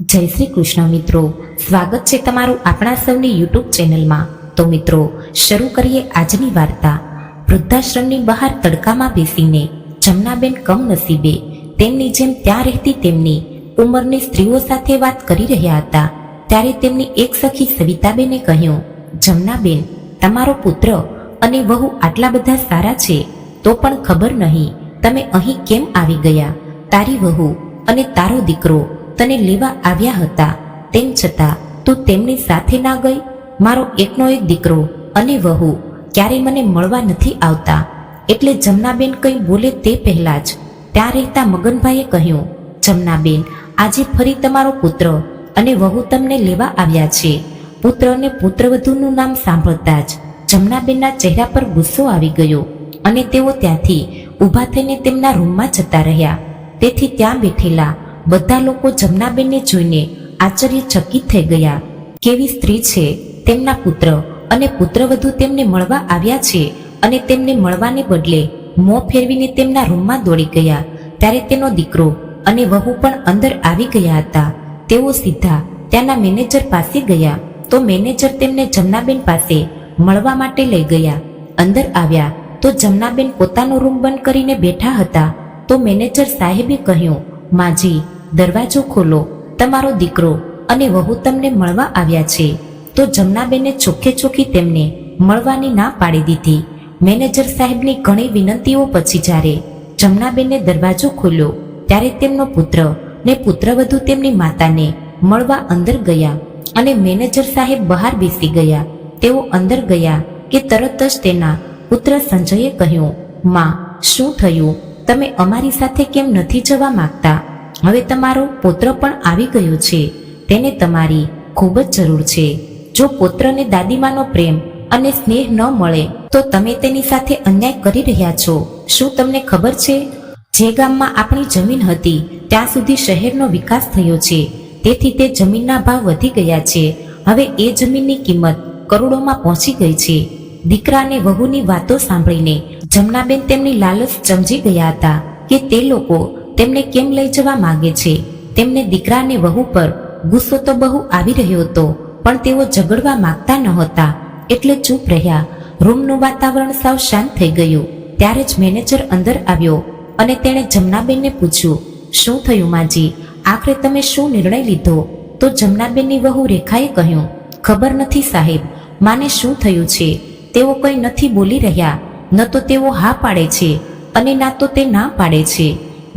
જય શ્રી કૃષ્ણ મિત્રો. સ્વાગત છે તમારું આપણા સૌની યુટ્યુબ ચેનલમાં. તો મિત્રો, શરૂ કરીએ આજની વાર્તા. વૃદ્ધાશ્રમની બહાર તડકામાં બેસીને જમનાબેન કમનસીબે તેમની જેમ ત્યાં રહેતી તેમની ઉંમરની સ્ત્રીઓ સાથે વાત કરી રહ્યા હતા. ત્યારે તેમની એક સખી સવિતાબેને કહ્યું, જમનાબેન, તમારો પુત્ર અને વહુ આટલા બધા સારા છે, તો પણ ખબર નહીં, તમે અહીં કેમ આવી ગયા? તારી વહુ અને તારો દીકરો તને લેવા આવ્યા હતા. તેમ છતાં, તું તેમની સાથે ના ગઈ? મારો એકનો એક દીકરો અને વહુ ક્યારેય મને મળવા નથી આવતા. એટલે જમનાબેન કંઈ બોલે તે પહેલાં જ ત્યાં રહેતા મગનભાઈએ કહ્યું, જમનાબેન, આજે ફરી તમારો પુત્ર અને વહુ તમને લેવા આવ્યા છે. પુત્ર અને પુત્રવધુનું નામ સાંભળતા જ જમનાબેનના ચહેરા પર ગુસ્સો આવી ગયો અને તેઓ ત્યાંથી ઊભા થઈને તેમના રૂમમાં જતા રહ્યા. તેથી ત્યાં બેઠેલા બધા લોકો જમનાબેનને જોઈને આશ્ચર્યચકિત થઈ ગયા. કેવી સ્ત્રી છે? તેમના પુત્ર અને પુત્રવધુ તેમને મળવા આવ્યા છે અને તેમને મળવાને બદલે મોં ફેરવીને તેમના રૂમમાં દોડી ગયા. ત્યારે તેનો દીકરો અને વહુ પણ અંદર આવી ગયા હતા. તેઓ સીધા ત્યાંના મેનેજર પાસે ગયા. તો મેનેજર તેમને જમનાબેન પાસે મળવા માટે લઈ ગયા. અંદર આવ્યા તો જમનાબેન પોતાનો રૂમ બંધ કરીને બેઠા હતા. તો મેનેજર સાહેબે કહ્યું, માજી દરવાજો ખોલો, તમારો દીકરો અને વહુ તમને મળવા આવ્યા છે. તો જમનાબેને ચોખ્ખે ચોખ્ખી તેમને મળવાની ના પાડી દીધી. મેનેજર સાહેબની ઘણી વિનંતીઓ પછી જ્યારે જમનાબેને દરવાજો ખોલ્યો, ત્યારે તેમનો પુત્ર ને પુત્રવધુ તેમની માતાને મળવા અંદર ગયા અને મેનેજર સાહેબ બહાર બેસી ગયા. તેઓ અંદર ગયા કે તરત જ તેના પુત્ર સંજયે કહ્યું, માં, શું થયું? તમે અમારી સાથે કેમ નથી જવા માંગતા? હવે તમારો પુત્ર પણ આવી ગયો છે. તેને તમારી ખૂબ જ જરૂર છે. જો પુત્રને દાદીમાનો પ્રેમ અને સ્નેહ ન મળે, તો તમે તેની સાથે અન્યાય કરી રહ્યા છો. શું તમને ખબર છે? જે ગામમાં આપણી જમીન હતી, ત્યાં સુધી શહેરનો વિકાસ થયો છે. તેથી તે જમીનના ભાવ વધી ગયા છે. હવે એ જમીનની કિંમત કરોડોમાં પહોંચી ગઈ છે. દીકરા અને વહુની વાતો સાંભળીને જમનાબેન તેમની લાલચ સમજી ગયા હતા કે તે લોકો તેમને કેમ લઈ જવા માગે છે? તેમને દીકરાને વહુ પર ગુસ્સો તો બહુ આવી રહ્યો હતો, પણ તેઓ ઝઘડવા માંગતા નહોતા એટલે ચૂપ રહ્યા. રૂમનું વાતાવરણ સાવ શાંત થઈ ગયું. ત્યારે જ મેનેજર અંદર આવ્યો અને તેણે જમનાબેનને પૂછ્યું, શું થયું માજી? આખરે તમે શું નિર્ણય લીધો? તો જમનાબેનની વહુ રેખાએ કહ્યું, ખબર નથી સાહેબ, માને શું થયું છે? તેઓ કંઈ નથી બોલી રહ્યા. ન તો તેઓ હા પાડે છે અને ના તો તે ના પાડે છે.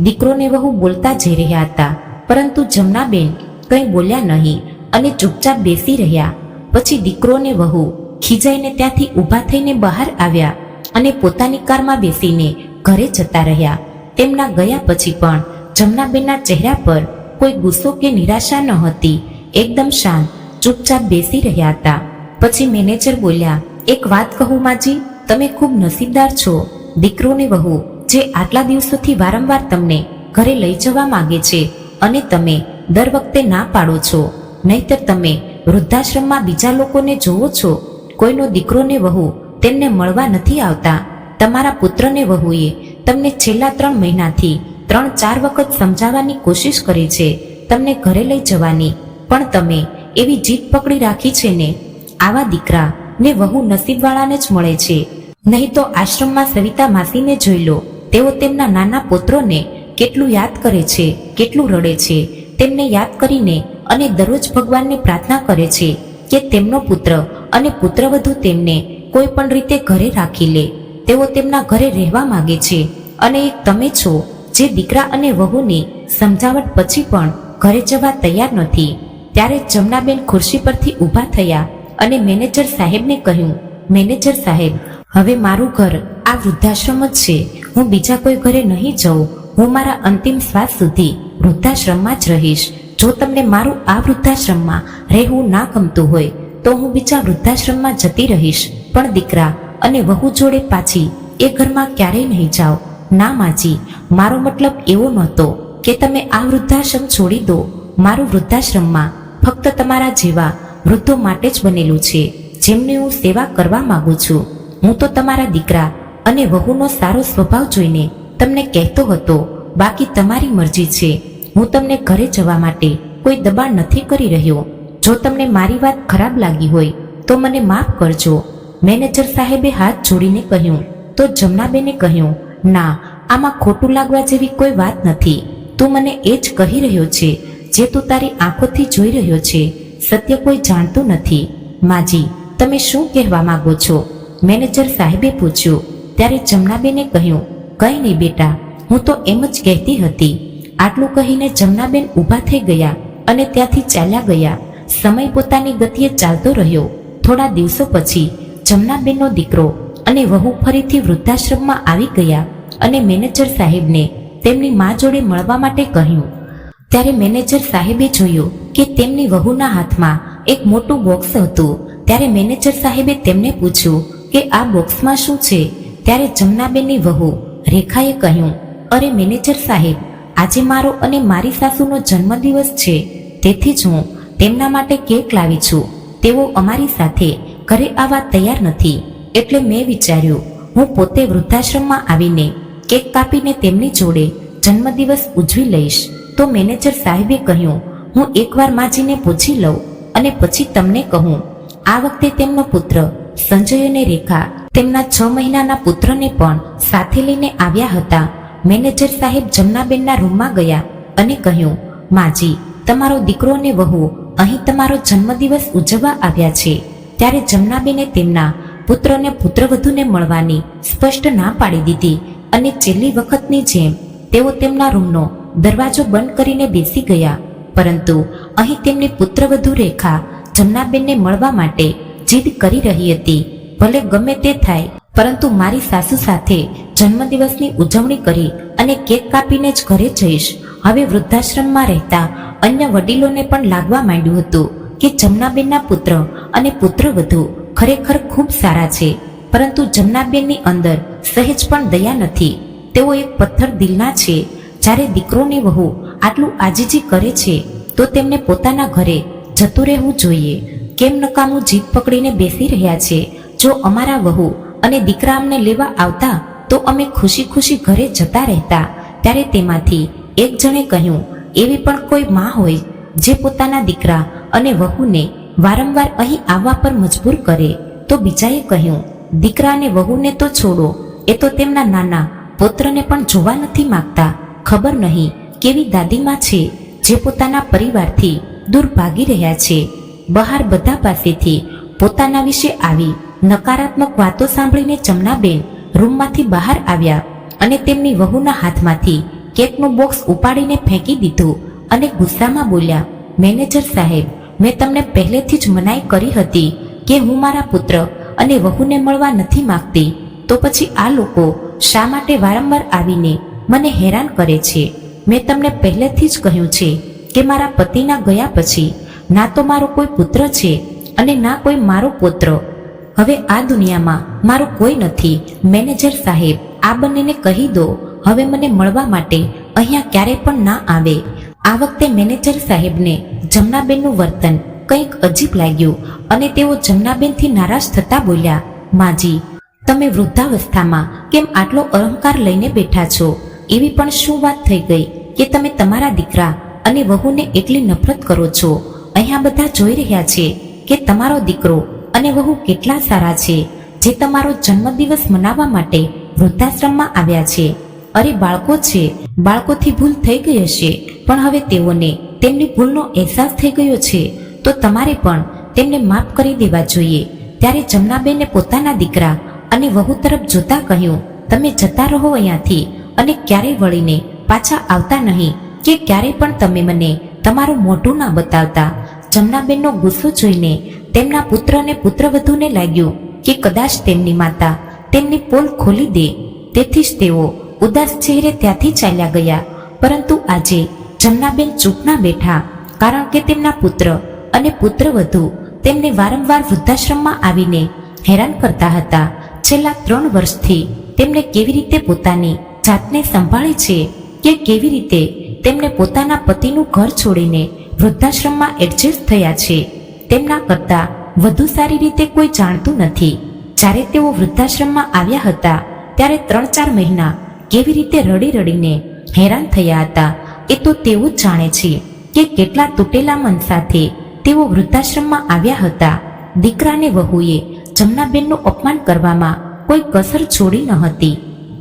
દીકરોને વહુ બોલતા જઈ રહ્યા હતા. પરંતુ જમનાબેન કંઈ બોલ્યા નહીં અને ચૂપચાપ બેસી રહ્યા. પછી દીકરોને વહુ ખીજાઈને ત્યાંથી ઊભા થઈને બહાર આવ્યા અને પોતાની કારમાં બેસીને ઘરે જતા રહ્યા. તેમના ગયા પછી પણ જમનાબેનના ચહેરા પર કોઈ ગુસ્સો કે નિરાશા ન હતી. એકદમ શાંત, ચૂપચાપ બેસી રહ્યા હતા. પછી મેનેજર બોલ્યા, એક વાત કહું માજી, તમે ખૂબ નસીબદાર છો. દીકરોને વહુ જે આટલા દિવસોથી વારંવાર તમને ઘરે લઈ જવા માંગે છે અને તમે દર વખતે ના પાડો છો. નહીતર તમે વૃદ્ધાશ્રમમાં બીજા લોકોને જોવો છો. કોઈનો દીકરોને વહુ તેમને મળવા નથી આવતા. તમારા પુત્રને વહુએ તમને છેલ્લા ત્રણ મહિનાથી ત્રણ ચાર વખત સમજાવવાની કોશિશ કરી છે તમને ઘરે લઈ જવાની. પણ તમે એવી જીત પકડી રાખી છે ને, આવા દીકરા ને વહુ નસીબવાળાને જ મળે છે. નહીં તો આશ્રમમાં સવિતા માસીને જોઈ લો. તેઓ તેમના નાના પુત્રોને કેટલું યાદ કરે છે, કેટલું રડે છે, તેમને યાદ કરીને અને દરરોજ ભગવાનને પ્રાર્થના કરે છે કે તેમનો પુત્ર અને પુત્રવધુ તેમને કોઈ પણ રીતે ઘરે રાખી લે. તેઓ તેમના ઘરે રહેવા માંગે છે અને એક તમે છો જે દીકરા અને વહુની સમજાવટ પછી પણ ઘરે જવા તૈયાર નથી. ત્યારે જમનાબેન ખુરશી પરથી ઊભા થયા અને મેનેજર સાહેબને કહ્યું, મેનેજર સાહેબ, હવે મારું ઘર આ વૃદ્ધાશ્રમ જ છે. હું બીજા કોઈ ઘરે નહીં જઉં. હું મારા અંતિમ શ્વાસ સુધી વૃદ્ધાશ્રમમાં જ રહીશ. જો તમને મારું આ વૃદ્ધાશ્રમમાં રહેવું ના ગમતું હોય, તો હું બીજા વૃદ્ધાશ્રમમાં જતી રહીશ. પણ દીકરા અને વહુ જોડે પાછી એ ઘરમાં ક્યારેય નહીં જાઓ. ના માજી, મારો મતલબ એવો નહોતો કે તમે આ વૃદ્ધાશ્રમ છોડી દો. મારું વૃદ્ધાશ્રમમાં ફક્ત તમારા જેવા વૃદ્ધો માટે જ બનેલું છે. જેમની હું સેવા કરવા માંગુ છું. હું તો તમારા દીકરા અને વહુનો સારો સ્વભાવ જોઈને તમને કહેતો હતો, બાકી તમારી મરજી છે. હું તમને ઘરે જવા માટે કોઈ દબાણ નથી કરી રહ્યો. જો તમને મારી વાત ખરાબ લાગી હોય, તો મને માફ કરજો. મેનેજર સાહેબે હાથ જોડીને કહ્યું. તો જમનાબેને કહ્યું, ના, આમાં ખોટું લાગવા જેવી કોઈ વાત નથી. તું મને એ જ કહી રહ્યો છે, જે તું તારી આંખોથી જોઈ રહ્યો છે. સત્ય કોઈ જાણતું નથી. માજી, તમે શું કહેવા માંગો છો? મેનેજર સાહેબે પૂછ્યું ત્યારે જમનાબેને કહ્યું, કંઈ નહીં બેટા, હું તો એમ જ કહેતી હતી. આટલું કહીને જમનાબેન ઊભા થઈ ગયા અને ત્યાંથી ચાલ્યા ગયા. સમય પોતાની ગતિએ ચાલતો રહ્યો. થોડા દિવસો પછી જમનાબેનનો દીકરો અને વહુ ફરીથી વૃદ્ધાશ્રમમાં આવી ગયા અને મેનેજર સાહેબને તેમની મા જોડે મળવા માટે કહ્યું. ત્યારે મેનેજર સાહેબે જોયું કે તેમની વહુના હાથમાં એક મોટું બોક્સ હતું. ત્યારે મેનેજર સાહેબે તેમને પૂછ્યું કે આ બોક્સમાં શું છે? ત્યારે જમનાબેનની વહુ રેખાએ કહ્યું, અરે મેનેજર સાહેબ, આજે મારો અને મારી સાસુનો જન્મદિવસ છે, તેથી જ હું તેમના માટે કેક લાવી છું. તેઓ અમારી સાથે ઘરે આવવા તૈયાર નથી. એટલે મેં વિચાર્યું, હું પોતે વૃદ્ધાશ્રમમાં આવીને કેક કાપીને તેમની જોડે જન્મદિવસ ઉજવી લઈશ. તો મેનેજર સાહેબે કહ્યું, હું એકવાર માજીને પૂછી લઉં અને પછી તમને કહું. આ વખતે તેમનો પુત્ર સંજય અને રેખા તેમના છ મહિનાના પુત્રને પણ સાથે લઈને આવ્યા હતા. મેનેજર સાહેબ જમનાબેનના રૂમમાં ગયા અને કહ્યું, માજી, તમારો દીકરો અને વહુ અહીં તમારો જન્મદિવસ ઉજવવા આવ્યા છે. ત્યારે જમનાબેને તેમના પુત્રને પુત્રવધુને મળવાની સ્પષ્ટ ના પાડી દીધી અને છેલ્લી વખતની જેમ તેઓ તેમના રૂમનો દરવાજો બંધ કરીને બેસી ગયા. પરંતુ અહીં તેમની પુત્રવધુ રેખા જમનાબેનને મળવા માટે જીદ કરી રહી હતી. ભલે ગમે તે થાય, પરંતુ મારી સાસુ સાથે જન્મદિવસની ઉજવણી કરી અને કેક કાપીને જ ઘરે જઈશ. હવે વૃદ્ધાશ્રમમાં રહેતા અન્ય વડીલોને પણ લાગવા માંડ્યું હતું કે જમનાબેનના પુત્ર અને પુત્રવધુ ખરેખર ખૂબ સારા છે, પરંતુ જમનાબેનની અંદર સહેજ પણ દયા નથી. તેઓ એક પથ્થર દિલના છે. જ્યારે દીકરોને વહુ આટલું આજીજી કરે છે, તો તેમને પોતાના ઘરે જતું રહેવું જોઈએ. કેમ નકામું જીભ પકડીને બેસી રહ્યા છે? જો અમારા વહુ અને દીકરા અમને લેવા આવતા, તો અમે ખુશી ખુશી ઘરે જતા રહેતા. ત્યારે તેમાંથી એક જણે કહ્યું, એવી પણ કોઈ માં હોય, જે પોતાના દીકરા અને વહુને વારંવાર અહીં આવવા પર મજબૂર કરે. તો બીજાએ કહ્યું, દીકરા અને વહુને તો છોડો, એ તો તેમના નાના પુત્રને પણ જોવા નથી માંગતા. ખબર નહીં કેવી દાદીમાં છે, જે પોતાના પરિવારથી દૂર ભાગી રહ્યા છે. બહાર બધા પાસેથી પોતાના વિશે આવી નકારાત્મક વાતો સાંભળીને ચમનાબેન રૂમમાંથી બહાર આવ્યા અને તેમની વહુના હાથમાંથી કેકનું બોક્સ ઉપાડીને ફેંકી દીધું અને ગુસ્સામાં બોલ્યા, મેનેજર સાહેબ, મેં તમને પહેલેથી જ મનાઈ કરી હતી કે હું મારા પુત્ર અને વહુને મળવા નથી માંગતી. તો પછી આ લોકો શા માટે વારંવાર આવીને મને હેરાન કરે છે? મેં તમને પહેલેથી જ કહ્યું છે કે મારા પતિના ગયા પછી ના તો મારો કોઈ પુત્ર છે અને ના કોઈ મારો પુત્ર હવે આ દુનિયામાં મારું કોઈ નથી. મેનેજર સાહેબ, આ બંનેને કહી દો. હવે મને મળવા માટે અહીંયા ક્યારે પણ ના આવે. આ વખતે મેનેજર સાહેબને જમનાબેનનું વર્તન કંઈક અજીબ લાગ્યું અને તેઓ જમનાબેનથી નારાજ થતા બોલ્યા, માજી, તમે વૃદ્ધાવસ્થામાં કેમ આટલો અહંકાર લઈને બેઠા છો? એવી પણ શું વાત થઈ ગઈ કે તમે તમારા દીકરા અને વહુને એટલી નફરત કરો છો? અહીંયા બધા જોઈ રહ્યા છે કે તમારો દીકરો અને વહુ કેટલા સારા છે, જે તમારો જન્મદિવસ મનાવવા માટે વૃદ્ધાશ્રમમાં આવ્યા છે. અરે, બાળકો છે. બાળકોથી ભૂલ થઈ ગઈ હશે. પણ હવે તેઓને તેમની ભૂલનો અહેસાસ થઈ ગયો છે. તો તમારે પણ તેમને માફ કરી દેવા જોઈએ. ત્યારે જમનાબેને પોતાના દીકરા અને વહુ તરફ જોતા કહ્યું, તમે જતા રહો અહીંયાથી અને ક્યારેય વળીને પાછા આવતા નહીં કે ક્યારેય પણ તમે મને તમારું મોઢું ના બતાવતા. જમનાબેનનો ગુસ્સો જોઈને તેમના પુત્ર અને પુત્રવધુને લાગ્યું કે કદાચ તેમની માતા તેમની પોલ ખોલી દે. તેથી જ તેઓ ઉદાસ ચહેરે ત્યાંથી ચાલ્યા ગયા. પરંતુ આજે જમનાબેન ચૂપના બેઠા, કારણ કે તેમના પુત્ર અને પુત્રવધુ તેમને વારંવાર વૃદ્ધાશ્રમમાં આવીને હેરાન કરતા હતા. છેલ્લા ત્રણ વર્ષથી તેમને કેવી રીતે પોતાની જાતને સંભાળે છે કે કેવી રીતે તેમને પોતાના પતિનું ઘર છોડીને વૃદ્ધાશ્રમમાં એડજસ્ટ થયા છે? તેમના કરતાં વધુ સારી રીતે કોઈ જાણતું નથી. જ્યારે તેઓ વૃદ્ધાશ્રમમાં આવ્યા હતા, ત્યારે ત્રણ ચાર મહિના કેવી રીતે રડી રડીને હેરાન થયા હતા, એ તો તેવું જ જાણે છે કે કેટલા તૂટેલા મન સાથે તેઓ વૃદ્ધાશ્રમમાં આવ્યા હતા. દીકરાને વહુએ જમનાબેનનું અપમાન કરવામાં કોઈ કસર છોડી ન હતી.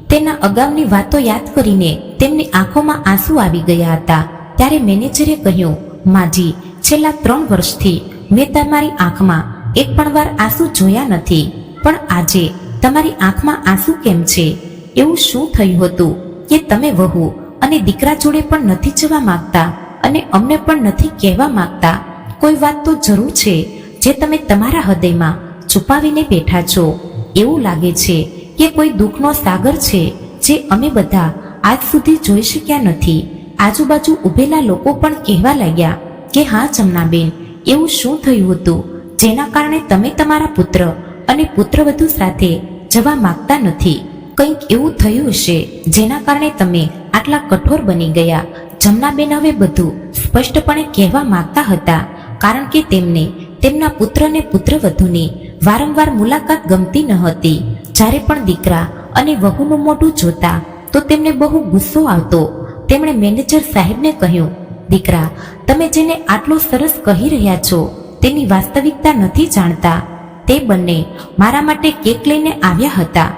તેના અગાઉની વાતો યાદ કરીને તેમની આંખોમાં આંસુ આવી ગયા હતા. ત્યારે મેનેજરે કહ્યું, માજી, છેલ્લા ત્રણ વર્ષથી મેં તમારી આંખમાં એક પણ વાર આંસુ જોયા નથી. પણ આજે તમારી આંખમાં આંસુ કેમ છે? એવું શું થયું હતું કે તમે વહુ અને દીકરા જોડે પણ નથી જવા માંગતા અને અમને પણ નથી કહેવા માંગતા? કોઈ વાત તો જરૂર છે જે તમે તમારા હૃદયમાં છુપાવીને બેઠા છો. એવું લાગે છે કે કોઈ દુઃખનો સાગર છે જે અમે બધા આજ સુધી જોઈ શક્યા નથી. આજુબાજુ ઊભેલા લોકો પણ કહેવા લાગ્યા કે હા જમનાબેન એવું શું થયું હતું? જેના કારણે તમે તમારા પુત્ર અને પુત્રવધુ સાથે જવા માંગતા નથી. કંઈક એવું થયું હશે, જેના કારણે તમે આટલા કઠોર બની ગયા. જમનાબેન હવે બધું સ્પષ્ટપણે કહેવા માંગતા હતા, કારણ કે તેમને તેમના પુત્ર અને પુત્રવધુની વારંવાર મુલાકાત ગમતી ન હતી. જ્યારે પણ દીકરા અને વહુનું મોઢું જોતા તો તેમને બહુ ગુસ્સો આવતો. તેમણે મેનેજર સાહેબને કહ્યું દીકરા, તમે જેને આટલો સરસ કહી રહ્યા છો, તેની વાસ્તવિકતા નથી જાણતા. તે બંને મારા માટે કેક લઈને આવ્યા હતા.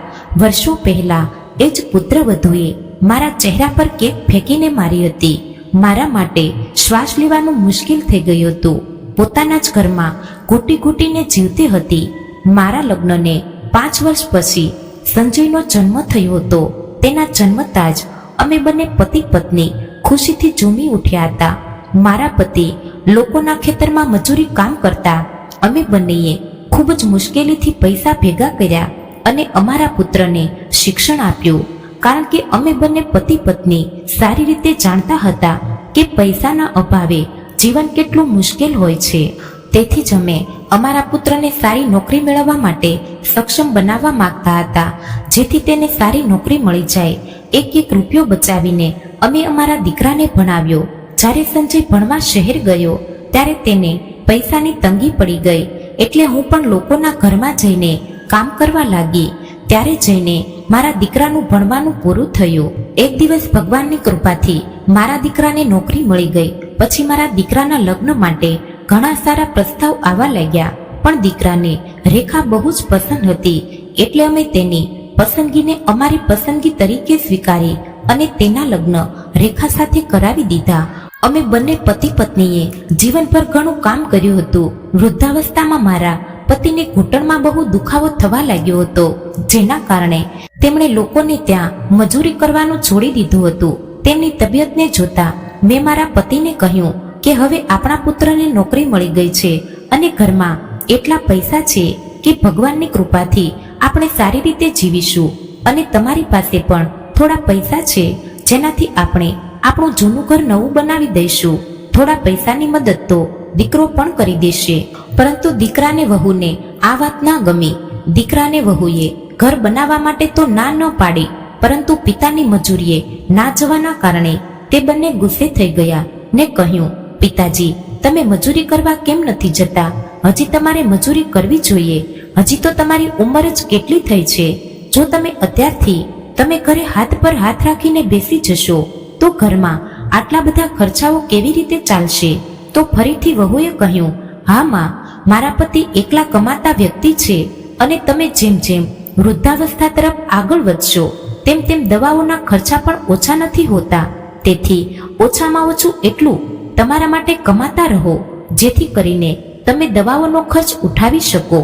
વર્ષો પહેલા એ જ પુત્રવધુએ મારા ચહેરા પર કેક ફેંકીને મારી હતી. મારા માટે શ્વાસ લેવાનું મુશ્કેલ થઈ ગયું હતું. પોતાના જ ઘરમાં ઘૂંટી ઘૂંટીને જીવતી હતી. મારા લગ્નને પાંચ વર્ષ પછી સંજયનો જન્મ થયો હતો. તેના જન્મતા જ અમે બંને પતિ પત્ની ખુશીથી ઝૂમી ઉઠ્યા હતા. મારા પતિ, લોકોના ખેતરમાં મજૂરી કામ કરતા. અમે બંનેએ ખૂબ જ મુશ્કેલીથી પૈસા ભેગા કર્યા અને અમારા પુત્રને શિક્ષણ આપ્યું. કારણ કે અમે બંને પતિ પત્ની સારી રીતે જાણતા હતા કે પૈસાના અભાવે જીવન કેટલું મુશ્કેલ હોય છે. તેથી જ અમે અમારા પુત્રને સારી નોકરી મેળવવા માટે સક્ષમ બનાવવા માંગતા હતા. જેથી તેને સારી નોકરી મળી જાય. એક એક રૂપિયો બચાવીને અમે અમારા દીકરાને ભણાવ્યો. જ્યારે સંજય ભણવા શહેર ગયો, ત્યારે તેને પૈસાની તંગી પડી ગઈ. એટલે હું પણ લોકોના ઘરમાં જઈને કામ કરવા લાગી. ત્યારે જઈને મારા દીકરાનું ભણવાનું પૂરું થયું. એક દિવસ ભગવાનની કૃપાથી મારા દીકરાને નોકરી મળી ગઈ. પછી મારા દીકરાના લગ્ન માટે ઘણા સારા પ્રસ્તાવ આવવા લાગ્યા. પણ દીકરાને રેખા બહુ જ પસંદ હતી. એટલે અમે તેની પસંદગીને અમારી પસંદગી તરીકે સ્વીકારી અને તેના લગ્ન રેખા સાથે કરાવી દીધા. અમે બંને પતિ પત્નીએ જીવનભર ઘણું કામ કર્યું હતું. વૃદ્ધાવસ્થામાં મારા પતિને ઘૂંટણમાં બહુ દુખાવો થવા લાગ્યો હતો, જેના કારણે તેમણે લોકોને ત્યાં મજૂરી કરવાનું છોડી દીધું હતું. તેમની તબિયતને જોતા મેં મારા પતિને કહ્યું કે હવે આપણા પુત્રને નોકરી મળી ગઈ છે અને ઘરમાં એટલા પૈસા છે કે ભગવાનની કૃપાથી આપણે સારી રીતે જીવીશું અને તમારી પાસે પણ થોડા પૈસા છે, જેનાથી આપણે આપણું જૂનું ઘર નવું બનાવી દઈશું. થોડા પૈસાની મદદ તો દીકરો પણ કરી દેશે. પરંતુ દીકરાને વહુને આ વાત ના ગમી. દીકરાને વહુએ ઘર બનાવવા માટે તો ના ન પાડી, પરંતુ પિતાની મજૂરીએ ના જવાના કારણે તે બંને ગુસ્સે થઈ ગયા ને કહ્યું, પિતાજી, તમે મજૂરી કરવા કેમ નથી જતા? હજી તમારે મજૂરી કરવી જોઈએ. હજી તો તમારી ઉંમર જ કેટલી થઈ છે. જો તમે અત્યારથી તમે ઘરે હાથ પર હાથ રાખીને બેસી જશો, તો ઘરમાં આટલા બધા ખર્ચાઓ કેવી રીતે ચાલશે? તો ફરીથી વહુએ કહ્યું, હા, માં, મારા પતિ એકલા કમાતા વ્યક્તિ છે અને તમે જેમ જેમ વૃદ્ધાવસ્થા તરફ આગળ વધશો, તેમ તેમ દવાઓના ખર્ચા પણ ઓછા નથી હોતા. તેથી ઓછામાં ઓછું એટલું તમારા માટે કમાતા રહો, જેથી કરીને તમે દવાઓનો ખર્ચ ઉઠાવી શકો.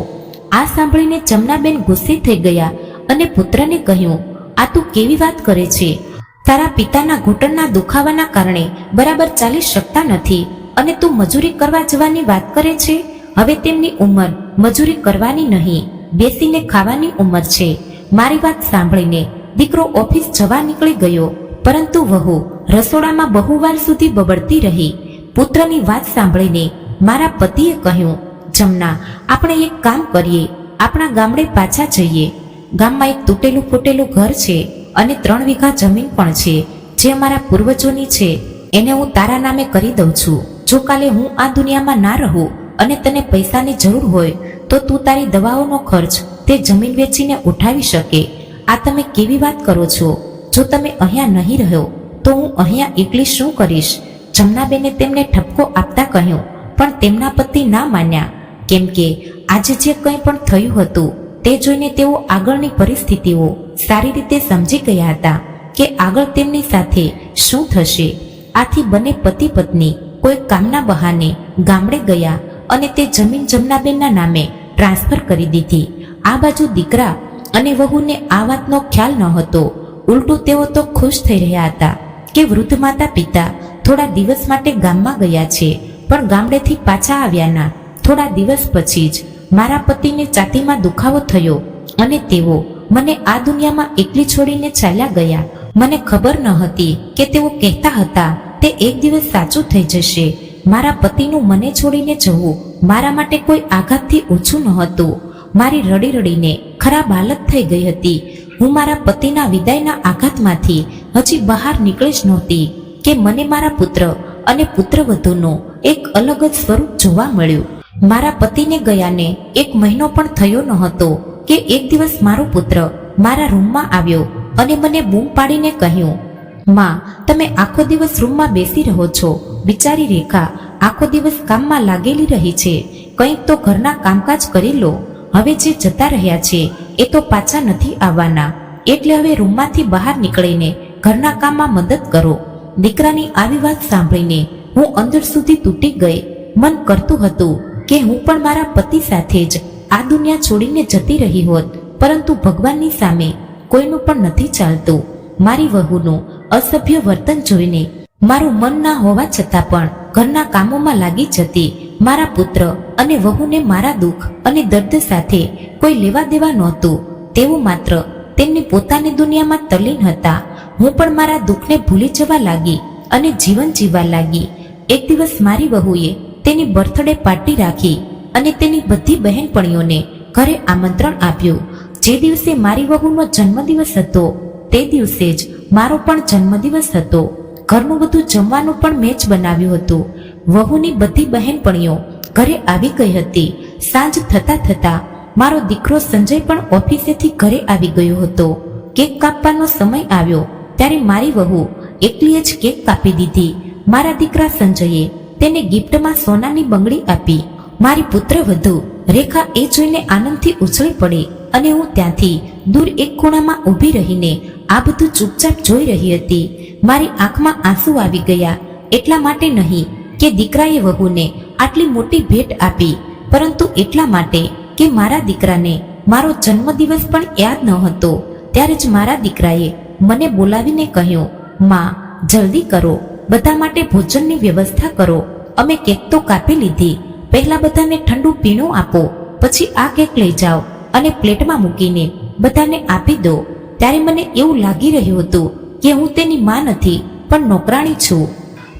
આ સાંભળીને જમનાબેન ગુસ્સે થઈ ગયા અને પુત્રને કહ્યું આ તું કેવી વાત કરે છે? તારા પિતાના ઘૂંટણના દુખાવાના કારણે બરાબર ચાલી શકતા નથી અને તું મજૂરી કરવા જવાની વાત કરે છે? હવે તેમની ઉંમર મજૂરી કરવાની નહીં, બેસીને ખાવાની ઉંમર છે. મારી વાત સાંભળીને દીકરો ઓફિસ જવા નીકળી ગયો, પરંતુ વહુ રસોડામાં બહુ વાર સુધી બબડતી રહી. પુત્રની વાત સાંભળીને મારા પતિએ કહ્યું, જમના, આપણે એક કામ કરીએ, આપણા ગામડે પાછા જઈએ. ગામમાં એક તૂટેલું ફૂટેલું ઘર છે અને ત્રણ વીઘા જમીન પણ છે. જે અમારા પૂર્વજોની છે. એને હું તારા નામે કરી દઉં છું. જો કાલે હું આ દુનિયામાં ના રહું અને તને પૈસાની જરૂર હોય, તો તું તારી દવાઓનો ખર્ચ તે જમીન વેચીને ઉઠાવી શકે. આ તમે કેવી વાત કરો છો? જો તમે અહીંયા નહીં રહ્યો, તો હું અહીંયા એકલી શું કરીશ? જમનાબેને તેમને ઠપકો આપતા કહ્યું, પણ તેમના પતિ ના માન્યા. કેમ કે આજે જે કંઈ પણ થયું હતું તે જોઈને તેઓ આગળની પરિસ્થિતિઓ સારી રીતે સમજી ગયા હતા કે આગળ તેમની સાથે શું થશે. આથી બંને પતિ પત્ની કોઈ કામના બહાને ગામડે ગયા અને તે જમીન જમનાબેનના નામે ટ્રાન્સફર કરી દીધી. આ બાજુ દીકરા અને વહુને આ વાતનો ખ્યાલ ન હતો. ઉલટું તેઓ તો ખુશ થઈ રહ્યા હતા કે વૃદ્ધ માતા પિતા થોડા દિવસ માટે ગામમાં ગયા છે, પણ ગામડેથી પાછા આવ્યાના થોડા દિવસ પછી જ મારા પતિને છાતીમાં દુખાવો થયો અને તેઓ મને આ દુનિયામાં એકલી છોડીને ચાલ્યા ગયા. મને ખબર ન હતી કે તેઓ કહેતા હતા, તે એક દિવસ સાચું થઈ જશે. મારા પતિનું મને છોડીને જવું મારા માટે કોઈ આઘાતથી ઓછું ન હતું. મારી રડી રડીને ખરાબ હાલત થઈ ગઈ હતી. હું મારા પતિના વિદાયના આઘાતમાંથી હજી બહાર નીકળી જ નહોતી કે મને મારા પુત્ર અને પુત્રવધુનું એક અલગ જ સ્વરૂપ જોવા મળ્યું. મારા પતિને ગયાને એક મહિનો પણ થયો ન હતો કે એક દિવસ મારો પુત્ર મારા રૂમમાં આવ્યો અને મને બૂમ પાડીને કહ્યું, માં, તમે આખો દિવસ રૂમમાં બેસી રહો છો. બિચારી રેખા, આખો દિવસ કામમાં લાગેલી રહી છે. કંઈક તો ઘરના કામકાજ કરી લો. હવે જે જતા રહ્યા છે, એ તો પાછા નથી આવવાના. એટલે હવે રૂમમાંથી બહાર નીકળીને ઘરના કામમાં મદદ કરો. દીકરાની આવી વાત સાંભળીને હું અંદર સુધી તૂટી ગઈ. મન કરતું હતું કે હું પણ મારા પતિ સાથે જ આ દુનિયા છોડીને જતી રહી હોત, પરંતુ ભગવાનની સામે કોઈનું પણ નથી ચાલતું. મારી વહુનું અસભ્ય વર્તન જોઈને મારું મન ના હોવા છતાં પણ ઘરના કામોમાં લાગી જતી મારા પુત્ર અને વહુને મારા દુઃખ અને દર્દ સાથે કોઈ લેવા દેવા નહોતું. તેઓ માત્ર તેમની પોતાની દુનિયામાં તલીન હતા. હું પણ મારા દુઃખને ભૂલી જવા લાગી અને જીવન જીવવા લાગી. એક દિવસ મારી વહુએ તેની બર્થડે પાર્ટી રાખી અને તેની બધી બહેનપણીઓને ઘરે આમંત્રણ આપ્યું. જે દિવસે મારી વહુનો જન્મદિવસ હતો, તે દિવસે જ મારો પણ જન્મદિવસ હતો. ઘરનું બધું જમવાનું પણ મેં જ બનાવ્યું હતું. વહુની બધી બહેનપણીઓ ઘરે આવી ગઈ હતી. સાંજ થતા થતા મારો દીકરો સંજય પણ ઓફિસેથી ઘરે આવી ગયો હતો. કેક કાપવાનો સમય આવ્યો, ત્યારે મારી વહુ એકલીએ જ કેક કાપી દીધી. મારા દીકરા સંજયે તેને ગિફ્ટમાં સોનાની બંગડી આપી. મારી પુત્ર વધુ, રેખા એ જોઈને આનંદથી ઉછળી પડી અને હું ત્યાંથી દૂર એક ખૂણામાં ઊભી રહીને આ બધું ચૂપચાપ જોઈ રહી હતી. મારી આંખમાં આંસુ આવી ગયા. એટલા માટે નહીં કે દીકરાએ વહુને આટલી મોટી ભેટ આપી, પરંતુ એટલા માટે કે મારા દીકરાને મારો જન્મદિવસ પણ યાદ ન હતો. ત્યારે જ મારા દીકરાએ મને બોલાવીને કહ્યું, માં, જલ્દી કરો. બધા માટે ભોજનની વ્યવસ્થા કરો. અમે કેક તો કાપી લીધી. પહેલા બધાને ઠંડુ પીણું આપો. પછી આ કેક લઈ જાઓ અને પ્લેટમાં મૂકીને બધાને આપી દો. ત્યારે મને એવું લાગી રહ્યું હતું કે હું તેની માં નથી, પણ નોકરાણી છું.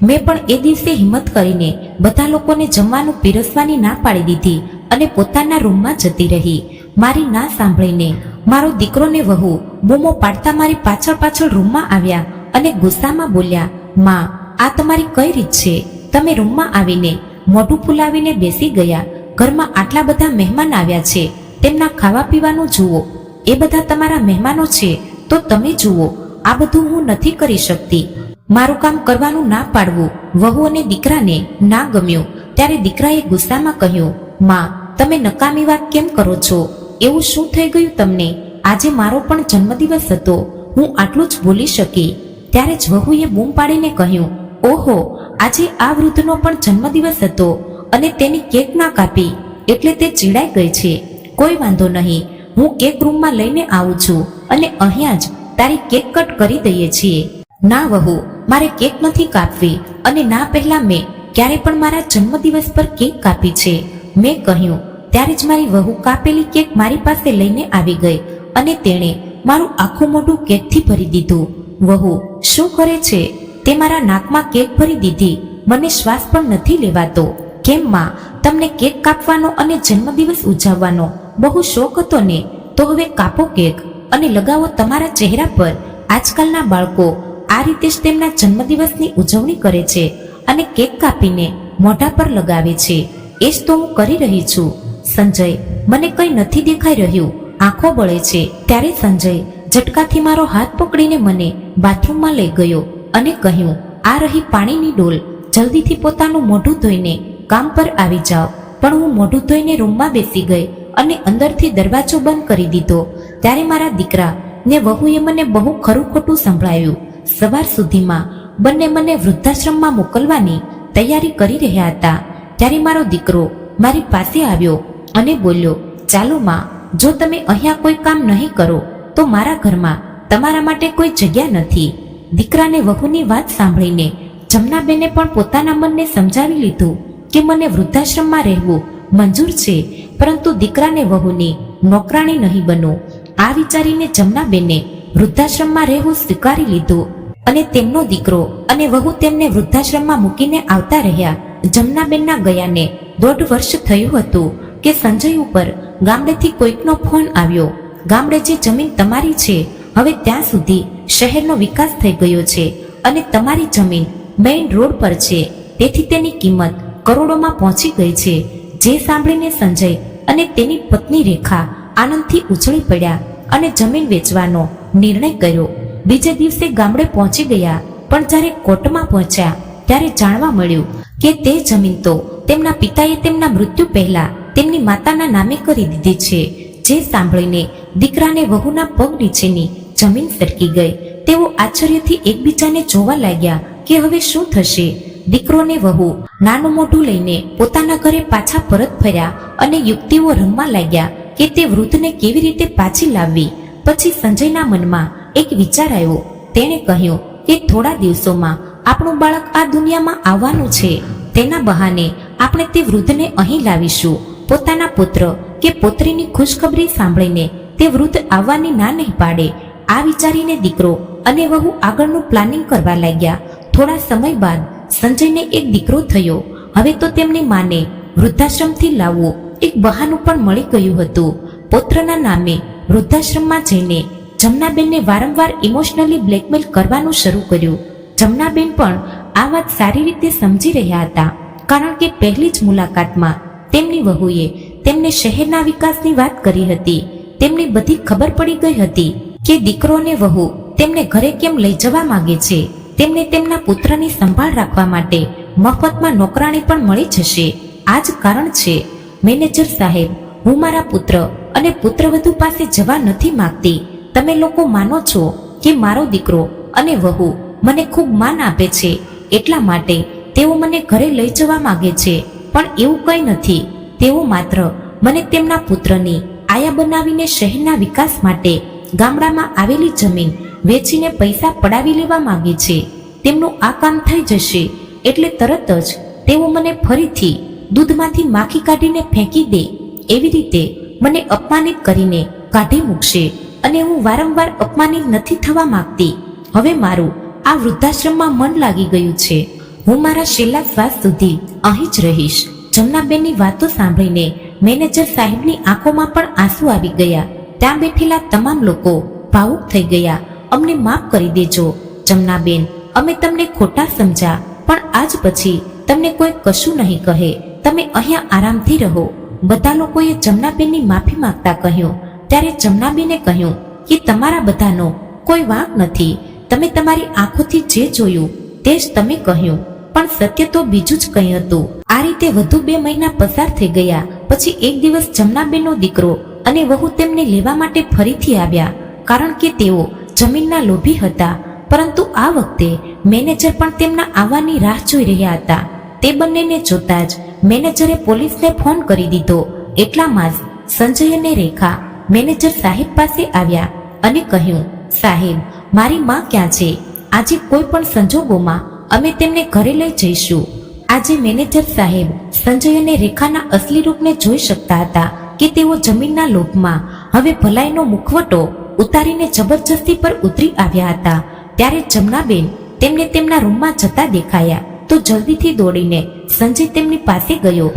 મેં પણ એ દિવસે હિંમત કરીને બધા લોકોને જમવાનું પીરસવાની ના પાડી દીધી અને પોતાના રૂમમાં જતી રહી. મારી ના સાંભળીને મારો દીકરોને વહુ બૂમો પાડતા મારી પાછળ પાછળ રૂમમાં આવ્યા અને ગુસ્સામાં બોલ્યા, માં આ તમારી કઈ રીત છે? તમે રૂમમાં આવીને મોઢું ફુલાવીને બેસી ગયા, ઘરમાં આટલા બધા મહેમાન આવ્યા છે, તેમના ખાવા પીવાનું જુઓ, એ બધા તમારા મહેમાનો છે, તો તમે જુઓ, આ બધું હું નથી કરી શકતી. મારું કામ કરવાનું ના પાડવું, વહુ અને દીકરાને ના ગમ્યું. ત્યારે દીકરાએ ગુસ્સામાં કહ્યું, માં, તમે નકામી વાત કેમ કરો છો? એવું શું થઈ ગયું તમને? આજે મારો પણ જન્મદિવસ હતો. હું આટલું જ બોલી શકી. ત્યારે જ વહુએ બૂમ પાડીને કહ્યું ઓહો, આજે આ વૃદ્ધનો પણ જન્મદિવસ હતો અને તેની કેક ના કાપી એટલે તે ચીડાઈ ગઈ છે. કોઈ વાંધો નહીં, હું કેક રૂમમાં લઈને આવું છું અને અહીંયા જ તારી કેક કટ કરી દઈએ છીએ. ના વહુ, મારે કેક નથી કાપવી અને ના પહેલા મેં ક્યારે પણ મારા જન્મદિવસ પર કેક કાપી છે. મેં કહ્યું, ત્યારે જ મારી વહુ કાપેલી કેક મારી પાસે લઈને આવી ગઈ અને તેણે મારું આખું મોઢું કેકથી ભરી દીધું. વહુ, શું કરે છે? તે મારા નાકમાં કેક ભરી દીધી. મને શ્વાસ પણ નથી લેવાતો. કેમ માં? તમને કેક કાપવાનો અને જન્મદિવસ ઉજવવાનો બહુ શોખ હતો ને? તો હવે કાપો કેક અને લગાવો તમારા ચહેરા પર. આજકાલના બાળકો આ રીતે જ તેમના જન્મદિવસની ઉજવણી કરે છે અને કેક કાપીને મોઢા પર લગાવે છે. એ જ તો હું કરી રહી છું. સંજય, મને કંઈ નથી દેખાઈ રહ્યું. આંખો બળે છે. ત્યારે સંજય ઝટકાથી મારો હાથ પકડીને મને બાથરૂમમાં લઈ ગયો. અને કહ્યું, આ રહી પાણીની ડોલ. જલ્દીથી પોતાનું મોઢું ધોઈને કામ પર આવી જાઓ. પણ હું મોઢું ધોઈને રૂમમાં બેસી ગઈ અને અંદરથી દરવાજો બંધ કરી દીધો. ત્યારે મારા દીકરા ને વહુએ મને બહુ ખરું ખોટું સંભળાયું. સવાર સુધીમાં બંને મને વૃદ્ધાશ્રમમાં મોકલવાની તૈયારી કરી રહ્યા હતા. ત્યારે મારો દીકરો મારી પાસે આવ્યો અને બોલ્યો, ચાલો માં, જો તમે અહીંયા કોઈ કામ નહીં કરો, તો મારા ઘરમાં તમારા માટે કોઈ જગ્યા નથી. દીકરાને વહુની વાત સાંભળીને જમનાબેને પણ પોતાના મનને સમજાવી લીધું કે મને વૃદ્ધાશ્રમમાં રહેવું મંજૂર છે, પરંતુ દીકરાને વહુની નોકરાણી નહીં બનો. આ વિચારીને જમનાબેને વૃદ્ધાશ્રમમાં રહેવું સ્વીકારી લીધું અને તેમનો દીકરો અને વહુ તેમને વૃદ્ધાશ્રમમાં મૂકીને આવતા રહ્યા. જમનાબેનના ગયાને દોઢ વર્ષ થયું હતું કે સંજય ઉપર ગામડેથી કોઈકનો ફોન આવ્યો. ગામડે જે જમીન તમારી છે, હવે ત્યાં સુધી શહેરનો વિકાસ થઈ ગયો છે અને તમારી જમીન મેઇન રોડ પર છે. તેથી તેની કિંમત કરોડોમાં પહોંચી ગઈ છે. જે સાંભળીને સંજય અને તેની પત્ની રેખા આનંદથી ઉછળી પડ્યા અને જમીન વેચવાનો નિર્ણય કર્યો. બીજે દિવસે ગામડે પહોંચી ગયા, પણ જ્યારે કોર્ટમાં પહોંચ્યા, ત્યારે જાણવા મળ્યું કે તે જમીન તો તેમના પિતાએ તેમના મૃત્યુ પહેલા તેમની માતાના નામે કરી દીધી છે. જે સાંભળીને દીકરાને વહુના પગ નીચેની જમીન સરકી ગઈ. તેઓ આશ્ચર્યથી એકબીજાને જોવા લાગ્યા કે હવે શું થશે? દીકરોને વહુ, નાનું મોઢું લઈને પોતાના ઘરે પાછા પરત ફર્યા અને યુક્તિઓ રમવા લાગ્યા કે તે વૃદ્ધને કેવી રીતે પાછી લાવવી? પછી સંજયના મનમાં એક વિચાર આવ્યો. તેણે કહ્યું કે થોડા દિવસોમાં આપણું બાળક આ દુનિયામાં આવવાનું છે. તેના બહાને આપણે તે વૃદ્ધને અહીં લાવીશું. પોતાના પુત્ર કે પુત્રીની ખુશખબરી સાંભળીને તે વૃદ્ધ આવવાની ના નહીં પાડે. આ વિચારીને દીકરો અને વહુ આગળનું પ્લાનિંગ કરવા લાગ્યા. થોડા સમય બાદ સંજયને એક દીકરો થયો. હવે તો તેમની માને વૃદ્ધાશ્રમથી લાવવું એક બહાનું પણ મળી ગયું હતું. પુત્રના નામે વૃદ્ધાશ્રમમાં જઈને જમનાબેનને વારંવાર ઇમોશનલી બ્લેકમેલ કરવાનું શરૂ કર્યું. જમનાબેન પણ આ વાત સારી રીતે સમજી રહ્યા હતા. કારણ કે પહેલી જ મુલાકાતમાં તેમની વહુએ તેમને શહેરના વિકાસની વાત કરી હતી. તેમને બધી ખબર પડી ગઈ હતી. કે દીકરો અને વહુ, તેમને ઘરે કેમ લઈ જવા માંગે છે? તેમને તેમના પુત્રની સંભાળ રાખવા માટે મફતમાં નોકરાણી પણ મળી જશે. આ જ કારણ છે. મેનેજર સાહેબ, હું મારા પુત્ર અને પુત્રવધુ પાસે જવા નથી માંગતી. તમે લોકો માનો છો કે મારો દીકરો અને વહુ મને ખૂબ માન આપે છે. એટલા માટે તેઓ મને ઘરે લઈ જવા માંગે છે. પણ એવું કંઈ નથી. તેઓ માત્ર મને તેમના પુત્રની આયા બનાવીને શહેરના વિકાસ માટે ગામડામાં આવેલી જમીન વેચીને પૈસા પડાવી લેવા માંગે છે. તેમનું આ કામ થઈ જશે એટલે તરત જ તેઓ મને ફરીથી દૂધમાંથી માખી કાઢીને ફેંકી દે એવી રીતે મને અપમાનિત કરીને કાઢી મૂકશે અને હું વારંવાર અપમાનિત નથી થવા માંગતી. હવે મારું આ વૃદ્ધાશ્રમમાં મન લાગી ગયું છે. હું મારા છેલ્લા શ્વાસ સુધી અહીં જ રહીશ. જમનાબેનની વાતો સાંભળીને મેનેજર સાહેબની આંખોમાં પણ આંસુ આવી ગયા. ત્યાં બેઠેલા તમામ લોકો ભાવુક થઈ ગયા. અમને માફ કરી દેજો, જમનાબેન. અમે તમને ખોટા સમજ્યા, પણ આજ પછી તમને કોઈ કશું નહીં કહે. તમે અહીંયા આરામથી રહો. બધા લોકોએ જમનાબેનની માફી માંગતા કહ્યું. ત્યારે જમનાબેને કહ્યું કે તમારા બધાનો કોઈ વાંક નથી. તમે તમારી આંખોથી જે જોયું તે જ તમે કહ્યું. પણ સત્ય તો બીજું જ કંઈ હતું. આ રીતે વધુ બે મહિના પસાર થઈ ગયા. પછી એક દિવસ જમનાબેનનો દીકરો અને વહુ તેમને લેવા માટે ફરીથી આવ્યા, કારણ કે તેઓ જમીનના લોભી હતા. પરંતુ આ વખતે મેનેજર પણ તેમના આવવાની રાહ જોઈ રહ્યા હતા. તે બંનેને જોતા જ મેનેજરે પોલીસને ફોન કરી દીધો. એટલામાં જ સંજય અને રેખા મેનેજર સાહેબ પાસે આવ્યા અને કહ્યું, સાહેબ, મારી માં ક્યાં છે? આજે કોઈ પણ સંજોગોમાં અમે તેમને ઘરે લઈ જઈશું. આજે મેનેજર સાહેબ સંજય અને રેખાના અસલી રૂપને જોઈ શકતા હતા કે તેઓ જમીનના લોભમાં હવે ભલાઈનો મુખવટો ઉતારીને જબરજસ્તી પર ઉતરી આવ્યા હતા. ત્યારે જમનાબેન તેમને તેમના રૂમમાં જતા દેખાયા. તો જલ્દીથી દોડીને સંજય તેમની પાસે ગયો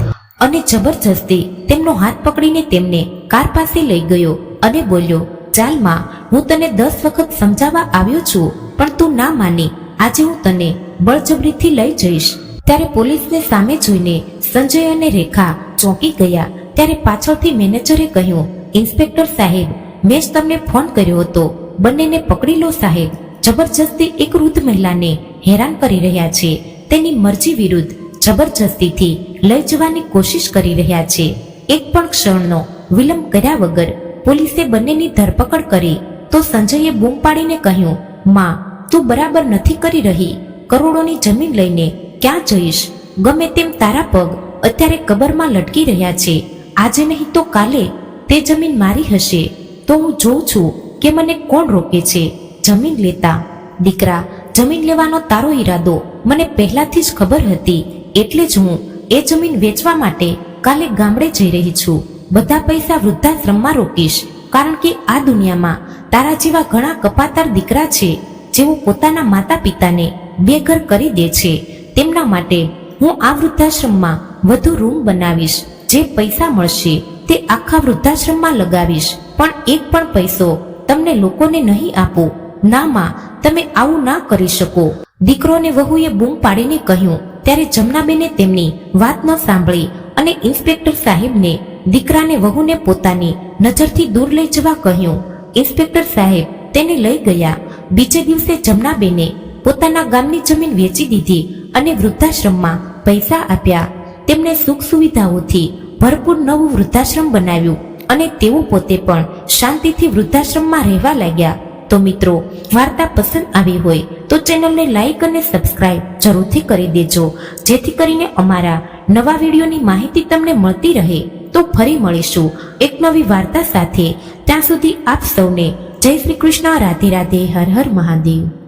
અને જબરજસ્તી તેમનો હાથ પકડીને તેમને કાર પાસે લઈ ગયો અને બોલ્યો ચાલમાં હું તને દસ વખત સમજાવવા આવ્યો છું, પણ તું ના માની. આજે હું તને બળજબરીથી લઈ જઈશ. ત્યારે પોલીસને સામે જોઈને સંજય અને રેખા ચોંકી ગયા ત્યારે પાછળથી મેનેજરે કહ્યું, ઇન્સ્પેક્ટર સાહેબ, મેં જ તમને ફોન કર્યો હતો. બંનેને પકડી લો સાહેબ. જબરજસ્તી એક વૃદ્ધ મહિલાને હેરાન કરી રહ્યા છે. તેની મરજી વિરુદ્ધ જબરજસ્તીથી લઈ જવાની કોશિશ કરી રહ્યા છે. એક પણ ક્ષણનો વિલંબ કર્યા વગર પોલીસે બંનેની ધરપકડ કરી તો સંજયે બૂમ પાડીને કહ્યું, માં, તું બરાબર નથી કરી રહી. કરોડોની જમીન લઈને ક્યાં જઈશ? ગમે તેમ તારા પગ અત્યારે કબરમાં લટકી રહ્યા છે. આજે નહીં તો કાલે તે જમીન મારી હશે. તો હું જોઉં છું કે મને કોણ રોકે છે. જમીન લેતા. દીકરા, જમીન લેવાનો તારો ઈરાદો. મને પહેલાથી જ ખબર હતી, એટલે જ હું એ જમીન વેચવા માટે કાલે ગામડે જઈ રહી છું. બધા પૈસા વૃદ્ધાશ્રમમાં રોકીશ, કારણ કે આ દુનિયામાં તારા જેવા ઘણા કપાતાર દીકરા છે, જેઓ પોતાના માતા પિતાને બેઘર કરી દે છે. તેમના માટે હું આ વૃદ્ધાશ્રમમાં વધુ રૂમ બનાવીશ. જે પૈસા મળશે તે આખા વૃદ્ધાશ્રમમાં લગાવીશ. પણ એક પણ પૈસો તમને લોકોને નહીં આપો. ના માં તમે આવું ના કરી શકો. દીકરોને વહુએ બૂમ પાડીને કહ્યું, ત્યારે જમનાબેને તેમની વાત ન સાંભળી અને ઇન્સ્પેક્ટર સાહેબને, દીકરાને વહુને પોતાની નજરથી દૂર લઈ જવા કહ્યું. ઇન્સ્પેક્ટર સાહેબ તેને લઈ ગયા. બીજે દિવસે જમનાબેને પોતાના ગામની જમીન વેચી દીધી અને વૃદ્ધાશ્રમમાં પૈસા આપ્યા. તેમને સુખ સુવિધાઓથી ભરપૂર નવું વૃદ્ધાશ્રમ બનાવ્યું અને તેઓ પોતે પણ શાંતિથી વૃદ્ધાશ્રમમાં રહેવા લાગ્યા. તો મિત્રો, વાર્તા પસંદ આવી હોય તો ચેનલને લાઈક અને સબસ્ક્રાઇબ જરૂરથી કરી દેજો. જેથી કરીને અમારા નવા વિડીયોની માહિતી તમને મળતી રહે. તો ફરી મળીશું એક નવી વાર્તા સાથે. ત્યાં સુધી આપ સૌને જય શ્રી કૃષ્ણ, રાધે રાધે, હર હર મહાદેવ.